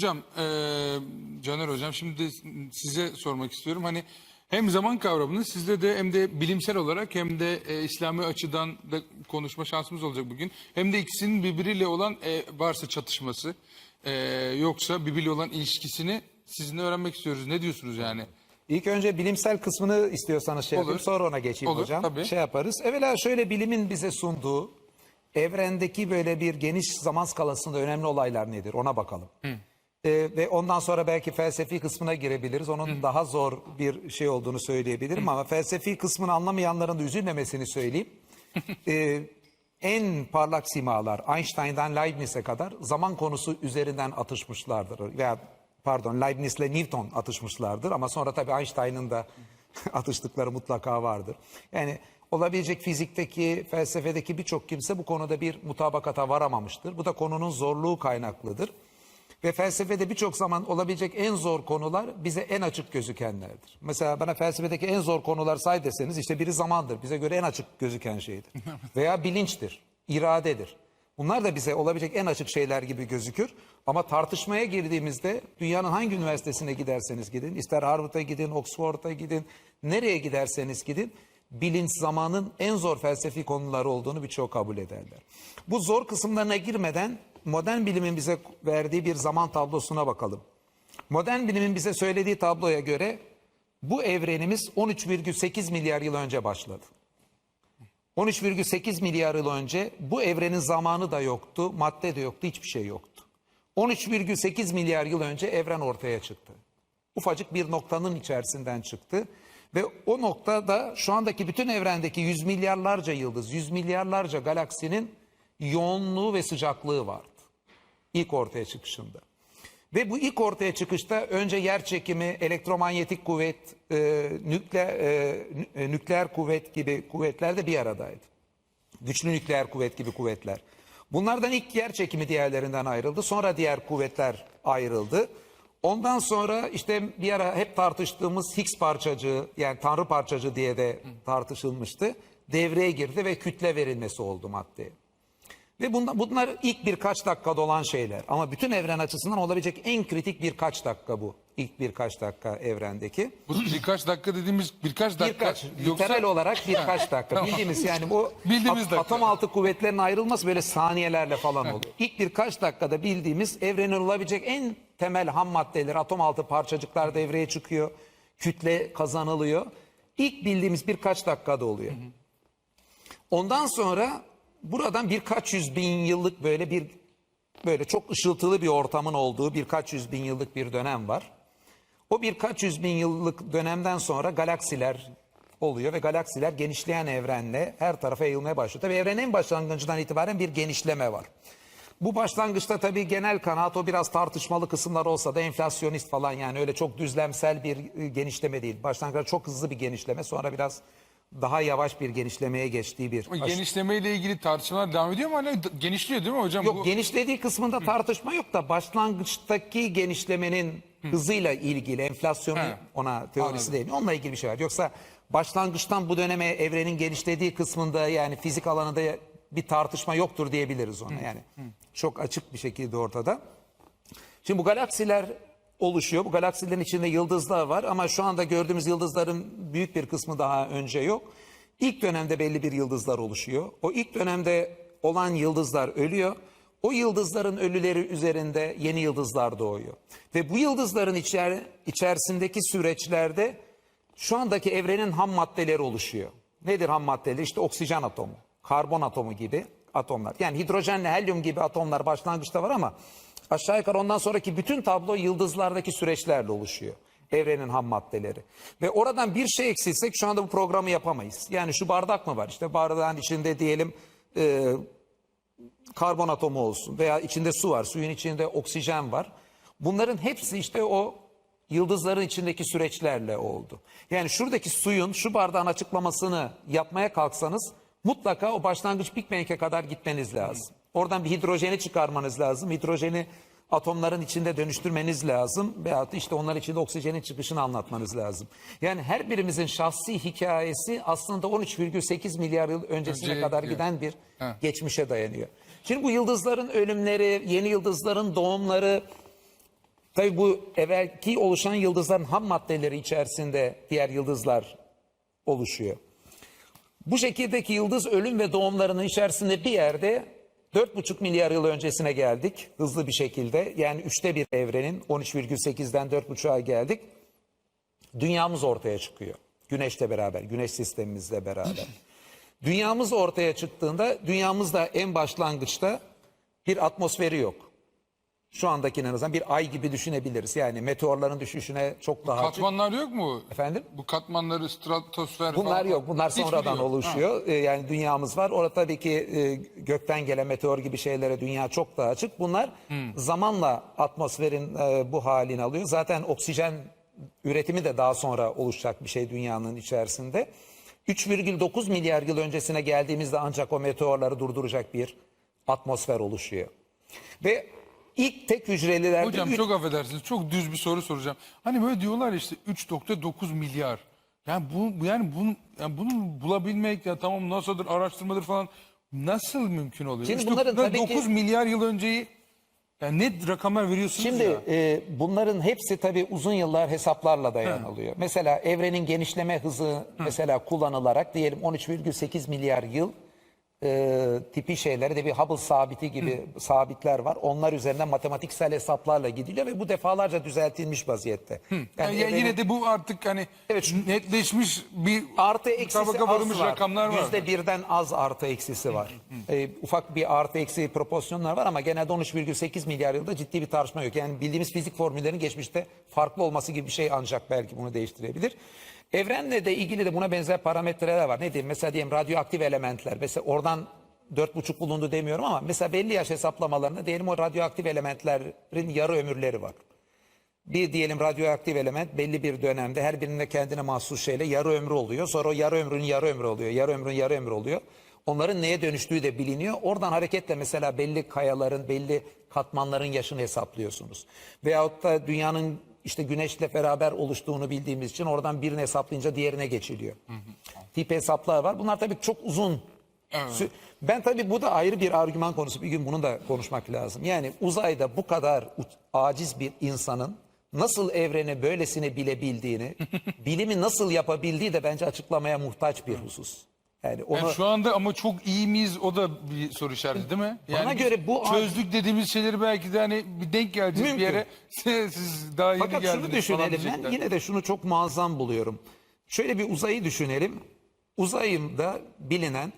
Hocam, e, Caner Hocam şimdi size sormak istiyorum. Hani hem zaman kavramını sizde de hem de bilimsel olarak hem de e, İslami açıdan da konuşma şansımız olacak bugün. Hem de ikisinin birbiriyle olan e, varsa çatışması e, yoksa birbiriyle olan ilişkisini sizinle öğrenmek istiyoruz. Ne diyorsunuz yani? İlk önce bilimsel kısmını istiyorsanız şey yapayım sonra ona geçeyim Olur, hocam. tabii. Şey yaparız. Evvela şöyle bilimin bize sunduğu evrendeki böyle bir geniş zaman skalasında önemli olaylar nedir ona bakalım. Ee, ve ondan sonra belki felsefi kısmına girebiliriz. Onun daha zor bir şey olduğunu söyleyebilirim ama felsefi kısmını anlamayanların da üzülmemesini söyleyeyim. Ee, en parlak simalar Einstein'dan Leibniz'e kadar zaman konusu üzerinden atışmışlardır. Veya pardon Leibniz'le Newton atışmışlardır ama sonra tabii Einstein'ın da atıştıkları mutlaka vardır. Yani olabilecek fizikteki, felsefedeki birçok kimse bu konuda bir mutabakata varamamıştır. Bu da konunun zorluğu kaynaklıdır. Ve felsefede birçok zaman olabilecek en zor konular bize en açık gözükenlerdir. Mesela bana felsefedeki en zor konular say deseniz işte biri zamandır. Bize göre en açık gözüken şeydir. Veya bilinçtir, iradedir. Bunlar da bize olabilecek en açık şeyler gibi gözükür. Ama tartışmaya girdiğimizde dünyanın hangi üniversitesine giderseniz gidin, ister Harvard'a gidin, Oxford'a gidin, nereye giderseniz gidin, bilinç zamanın en zor felsefi konuları olduğunu birçok kabul ederler. Bu zor kısımlarına girmeden modern bilimin bize verdiği bir zaman tablosuna bakalım. Modern bilimin bize söylediği tabloya göre bu evrenimiz 13,8 milyar yıl önce başladı. 13,8 milyar yıl önce bu evrenin zamanı da yoktu, madde de yoktu, hiçbir şey yoktu. 13,8 milyar yıl önce evren ortaya çıktı. Ufacık bir noktanın içerisinden çıktı. Ve o noktada şu andaki bütün evrendeki yüz milyarlarca yıldız, yüz milyarlarca galaksinin yoğunluğu ve sıcaklığı vardı. İlk ortaya çıkışında. Ve bu ilk ortaya çıkışta önce yer çekimi, elektromanyetik kuvvet, e, nükleer, e, e, nükleer kuvvet gibi kuvvetler de bir aradaydı. Güçlü nükleer kuvvet gibi kuvvetler. Bunlardan ilk yer çekimi diğerlerinden ayrıldı. Sonra diğer kuvvetler ayrıldı. Ondan sonra işte bir ara hep tartıştığımız Higgs parçacığı yani tanrı parçacığı diye de tartışılmıştı. Devreye girdi ve kütle verilmesi oldu maddeye. Ve bunlar, bunlar ilk birkaç dakikada olan şeyler. Ama bütün evren açısından olabilecek en kritik birkaç dakika bu. İlk birkaç dakika evrendeki. Bu birkaç dakika dediğimiz birkaç dakika. Birkaç, literal olarak birkaç dakika. Tamam. Bildiğimiz yani bu Bildiğimiz at- dakika. atom altı kuvvetlerin ayrılması böyle saniyelerle falan oluyor. İlk birkaç dakikada bildiğimiz evrenin olabilecek en temel ham maddeleri atom altı parçacıklar devreye çıkıyor. Kütle kazanılıyor. İlk bildiğimiz birkaç dakikada oluyor. Ondan sonra buradan birkaç yüz bin yıllık böyle bir böyle çok ışıltılı bir ortamın olduğu birkaç yüz bin yıllık bir dönem var. O birkaç yüz bin yıllık dönemden sonra galaksiler oluyor ve galaksiler genişleyen evrenle her tarafa yayılmaya başlıyor. Tabii evrenin en başlangıcından itibaren bir genişleme var. Bu başlangıçta tabii genel kanaat o biraz tartışmalı kısımlar olsa da enflasyonist falan yani öyle çok düzlemsel bir e, genişleme değil. Başlangıçta çok hızlı bir genişleme sonra biraz daha yavaş bir genişlemeye geçtiği bir Genişlemeyle ilgili tartışmalar devam ediyor mu? Hala genişliyor değil mi hocam? Yok Bu- genişlediği kısmında tartışma yok da başlangıçtaki genişlemenin hızıyla ilgili enflasyonu He. ona teorisi Anladım. değil. Onunla ilgili bir şey var. Yoksa başlangıçtan bu döneme evrenin genişlediği kısmında yani fizik alanında bir tartışma yoktur diyebiliriz ona. Yani çok açık bir şekilde ortada. Şimdi bu galaksiler oluşuyor. Bu galaksilerin içinde yıldızlar var ama şu anda gördüğümüz yıldızların büyük bir kısmı daha önce yok. İlk dönemde belli bir yıldızlar oluşuyor. O ilk dönemde olan yıldızlar ölüyor. O yıldızların ölüleri üzerinde yeni yıldızlar doğuyor. Ve bu yıldızların içer, içerisindeki süreçlerde şu andaki evrenin ham maddeleri oluşuyor. Nedir ham maddeleri? İşte oksijen atomu, karbon atomu gibi atomlar. Yani hidrojenle helyum gibi atomlar başlangıçta var ama aşağı yukarı ondan sonraki bütün tablo yıldızlardaki süreçlerle oluşuyor. Evrenin ham maddeleri. Ve oradan bir şey eksilsek şu anda bu programı yapamayız. Yani şu bardak mı var? İşte bardağın içinde diyelim e, karbon atomu olsun veya içinde su var, suyun içinde oksijen var. Bunların hepsi işte o yıldızların içindeki süreçlerle oldu. Yani şuradaki suyun şu bardağın açıklamasını yapmaya kalksanız mutlaka o başlangıç Big Bang'e kadar gitmeniz lazım. Oradan bir hidrojeni çıkarmanız lazım. Hidrojeni atomların içinde dönüştürmeniz lazım. Veyahut işte onlar içinde oksijenin çıkışını anlatmanız lazım. Yani her birimizin şahsi hikayesi aslında 13,8 milyar yıl öncesine Önce kadar gidiyor. giden bir Ha. geçmişe dayanıyor. Şimdi bu yıldızların ölümleri, yeni yıldızların doğumları Tabii bu evvelki oluşan yıldızların ham maddeleri içerisinde diğer yıldızlar oluşuyor. Bu şekildeki yıldız ölüm ve doğumlarının içerisinde bir yerde 4,5 milyar yıl öncesine geldik hızlı bir şekilde. Yani üçte bir evrenin 13,8'den 4,5'a geldik. Dünyamız ortaya çıkıyor. Güneşle beraber, güneş sistemimizle beraber. Dünyamız ortaya çıktığında dünyamızda en başlangıçta bir atmosferi yok. Şu andakine en azından bir ay gibi düşünebiliriz. Yani meteorların düşüşüne çok daha. Katmanlar yok mu? Efendim? Bu katmanları stratosfer Bunlar falan. yok. Bunlar Hiçbiri sonradan yok. oluşuyor. Ee, Yani dünyamız var. Orada tabii ki e, gökten gelen meteor gibi şeylere dünya çok daha açık. Bunlar zamanla atmosferin e, bu halini alıyor. Zaten oksijen üretimi de daha sonra oluşacak bir şey dünyanın içerisinde. 3,9 milyar yıl öncesine geldiğimizde ancak o meteorları durduracak bir atmosfer oluşuyor. Ve ilk tek hücrelilerde Hocam üç- çok affedersiniz. Çok düz bir soru soracağım. Hani böyle diyorlar işte 3.9 milyar. Yani bu yani bunu yani bunu bulabilmek ya tamam NASA'dır, araştırmadır falan nasıl mümkün oluyor? Şimdi 3.9 bunların tabii ki- milyar yıl önceyi yani net rakamlar veriyorsunuz Şimdi ya. e, bunların hepsi tabii uzun yıllar hesaplarla dayanılıyor. Mesela evrenin genişleme hızı mesela kullanılarak diyelim 13,8 milyar yıl e, tipi şeyleri de bir Hubble sabiti gibi sabitler var. Onlar üzerinden matematiksel hesaplarla gidiliyor ve bu defalarca düzeltilmiş vaziyette. Yani, evrenin- yine de bu artık hani Evet. netleşmiş bir Artı eksisi az var. rakamlar var. Yüzde birden az artı eksisi var. Ee, ufak bir artı eksi proporsiyonlar var ama genelde 13,8 milyar yılda ciddi bir tartışma yok. Yani bildiğimiz fizik formüllerinin geçmişte farklı olması gibi bir şey ancak belki bunu değiştirebilir. Evrenle de ilgili de buna benzer parametreler var. Ne diyeyim? Mesela diyelim radyoaktif elementler. Mesela oradan 4,5 bulundu demiyorum ama mesela belli yaş hesaplamalarında diyelim o radyoaktif elementlerin yarı ömürleri var. Bir diyelim radyoaktif element belli bir dönemde her birinde kendine mahsus şeyle yarı ömrü oluyor. Sonra o yarı ömrün yarı ömrü oluyor. Yarı ömrün yarı ömrü oluyor. Onların neye dönüştüğü de biliniyor. Oradan hareketle mesela belli kayaların, belli katmanların yaşını hesaplıyorsunuz. Veyahut da dünyanın işte güneşle beraber oluştuğunu bildiğimiz için oradan birini hesaplayınca diğerine geçiliyor. Tip hesaplar var. Bunlar tabii çok uzun Sü- Ben tabii bu da ayrı bir argüman konusu. Bir gün bunu da konuşmak lazım. Yani uzayda bu kadar aciz bir insanın nasıl evreni böylesine bilebildiğini, bilimi nasıl yapabildiği de bence açıklamaya muhtaç bir husus. Yani onu Yani şu anda ama çok iyi miyiz o da bir soru işareti değil mi? Yani Bana göre bu- çözdük dediğimiz şeyleri belki de hani bir denk geleceğiz bir Mümkün. yere. Siz daha yeni Fakat geldiniz şunu düşünelim ben yine de şunu çok muazzam buluyorum. Şöyle bir uzayı düşünelim. Uzayında bilinen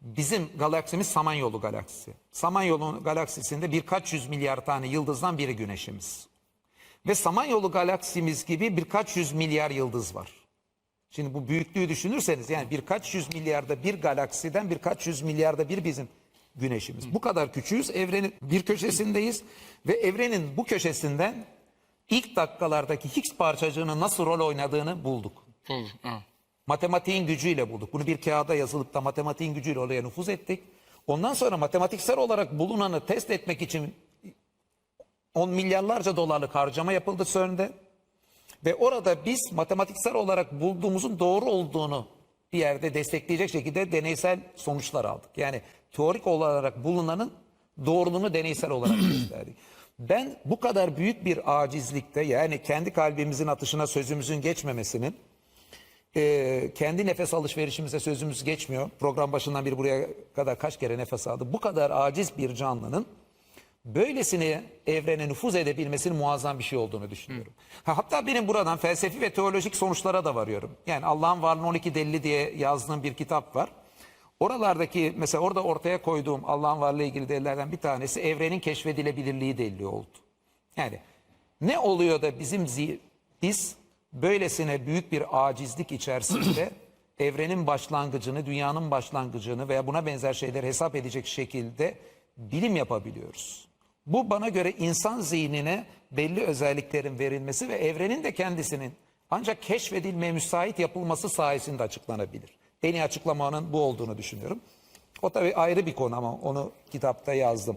bizim galaksimiz Samanyolu galaksisi. Samanyolu galaksisinde birkaç yüz milyar tane yıldızdan biri güneşimiz. Ve Samanyolu galaksimiz gibi birkaç yüz milyar yıldız var. Şimdi bu büyüklüğü düşünürseniz yani birkaç yüz milyarda bir galaksiden birkaç yüz milyarda bir bizim güneşimiz. Bu kadar küçüğüz. Evrenin bir köşesindeyiz ve evrenin bu köşesinden ilk dakikalardaki Higgs parçacığının nasıl rol oynadığını bulduk. Matematiğin gücüyle bulduk. Bunu bir kağıda yazılıp da matematiğin gücüyle oraya nüfuz ettik. Ondan sonra matematiksel olarak bulunanı test etmek için on milyarlarca dolarlık harcama yapıldı CERN'de. Ve orada biz matematiksel olarak bulduğumuzun doğru olduğunu bir yerde destekleyecek şekilde deneysel sonuçlar aldık. Yani teorik olarak bulunanın doğruluğunu deneysel olarak gösterdik. Ben bu kadar büyük bir acizlikte yani kendi kalbimizin atışına sözümüzün geçmemesinin e, kendi nefes alışverişimize sözümüz geçmiyor. Program başından beri buraya kadar kaç kere nefes aldı. Bu kadar aciz bir canlının böylesine evrene nüfuz edebilmesinin muazzam bir şey olduğunu düşünüyorum. Ha, hatta benim buradan felsefi ve teolojik sonuçlara da varıyorum. Yani Allah'ın varlığının 12 delili diye yazdığım bir kitap var. Oralardaki mesela orada ortaya koyduğum Allah'ın varlığı ilgili delillerden bir tanesi evrenin keşfedilebilirliği delili oldu. Yani ne oluyor da bizim zi- biz böylesine büyük bir acizlik içerisinde evrenin başlangıcını, dünyanın başlangıcını veya buna benzer şeyleri hesap edecek şekilde bilim yapabiliyoruz. Bu bana göre insan zihnine belli özelliklerin verilmesi ve evrenin de kendisinin ancak keşfedilmeye müsait yapılması sayesinde açıklanabilir. En iyi açıklamanın bu olduğunu düşünüyorum. O tabii ayrı bir konu ama onu kitapta yazdım.